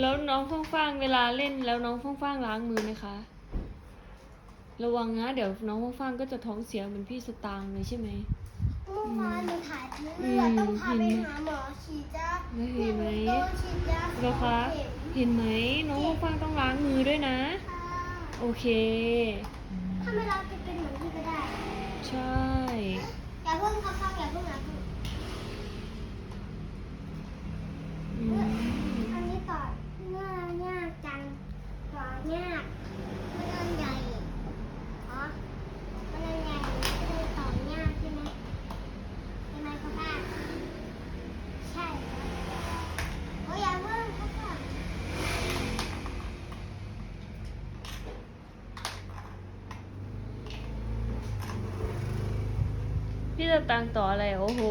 แล้วน้องฟ่างฟ่างๆเวลาเล่นแล้วน้องฟ่างฟ่างๆล้างมือไหมคะ ระวังนะ เดี๋ยวน้องฟ่างฟ่างๆก็จะท้องเสียเหมือนพี่สตางค์เลยใช่ไหมเมื่อวานหนูถ่ายเลือือดมต้องพาไปหาหมอฉีดยาแล้วเห็นไหมโดนฉีดยาเหรอคะเข็มเห็นไหมน้องฟ่างฟ่างๆต้องล้างมือด้วยนะค่ะโอเค ถ้าไม่รับจะเป็นเหมือนพี่ก็ได้ ใช่อย่าเพิ่งครับอย่าเพิ่งอย่าเพิ่งอืม อันนี้ต่อเนื่อยากจังต่อยากมันอันใหญ่อ๋อมันอันใหญ่ก็เลยต่อยากใช่ไหมใช่ไหมพ่อป้าใช่โอ้ยอย่าเพิ่งครับพ่อ พี่สตางค์ต่ออะไร โอ้โห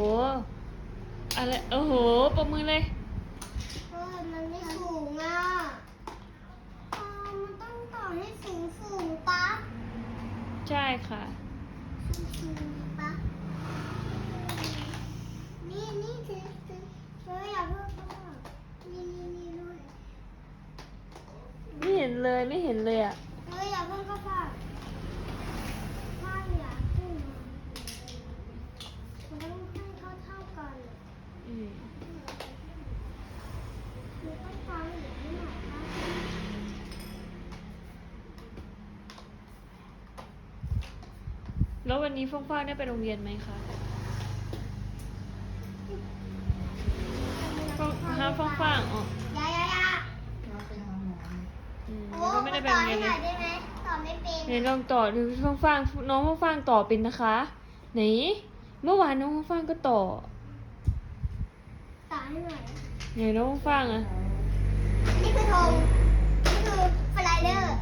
อะไร โอ้โหปรบมือเลย เออมันไม่สูงอะเออมันต้องต่อให้สูงสูงๆปะใช่ค่ะ สูงๆปะนี่นี่คือคือเฮ้ยอย่าเพิ่งพ่อนี่นี่นี่ด้วย ไม่เห็นเลย ไม่เห็นเลยอะ เฮ้ยอย่าเพิ่งก็พ่อพ่ออย่าเพิ่งมันต้องให้เท่าเท่าๆกัน อืม มันต้องฟังอย่างนี้หน่อยปะ แล้ววันนี้ฟ่างฟ่างๆได้ไปโรงเรียนไหมคะฟ่างฮะฟ่างฟ่างๆอ๋ออย่าอย่าอย่าอืมโอ้แล้วก็ไม่ได้ไปต่อโรงเรีให้ยนหเลน่อยยได้ไหมต่อไม่เป็นไหนลองต่อดูฟ่างฟ่างๆน้องฟ่างฟ่างๆต่อเป็นนะคะ ไหน เมื่อวานน้องฟ่างฟ่างๆก็ต่อ ให้หน่อยไงน้องฟังอะ นี่คือธงนี่คือไฟไลเดอร์